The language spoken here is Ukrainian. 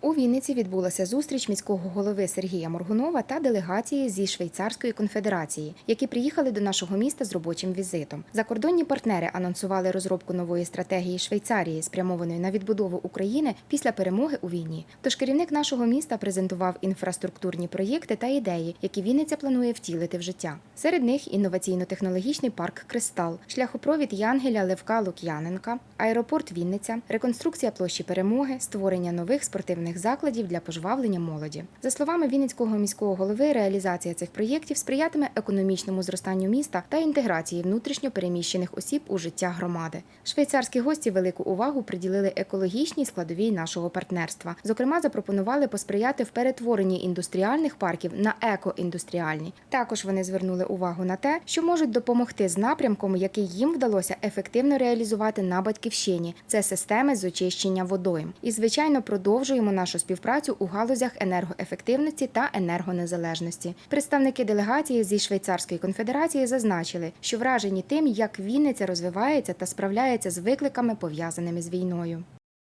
У Вінниці відбулася зустріч міського голови Сергія Моргунова та делегації зі Швейцарської конфедерації, які приїхали до нашого міста з робочим візитом. Закордонні партнери анонсували розробку нової стратегії Швейцарії, спрямованої на відбудову України після перемоги у війні. Тож керівник нашого міста презентував інфраструктурні проєкти та ідеї, які Вінниця планує втілити в життя. Серед них інноваційно-технологічний парк Кристал, шляхопровід Янгеля Левка Лук'яненка, аеропорт Вінниця, реконструкція площі перемоги, створення нових спортивних закладів для пожвавлення молоді. За словами Вінницького міського голови, реалізація цих проєктів сприятиме економічному зростанню міста та інтеграції внутрішньо переміщених осіб у життя громади. Швейцарські гості велику увагу приділили екологічній складовій нашого партнерства. Зокрема, запропонували посприяти в перетворенні індустріальних парків на екоіндустріальні. Також вони звернули увагу на те, що можуть допомогти з напрямком, який їм вдалося ефективно реалізувати на батьківщині. Це системи з очищення водойм. І, звичайно, продовжуємо нашу співпрацю у галузях енергоефективності та енергонезалежності. Представники делегації зі Швейцарської конфедерації зазначили, що вражені тим, як Вінниця розвивається та справляється з викликами пов'язаними з війною.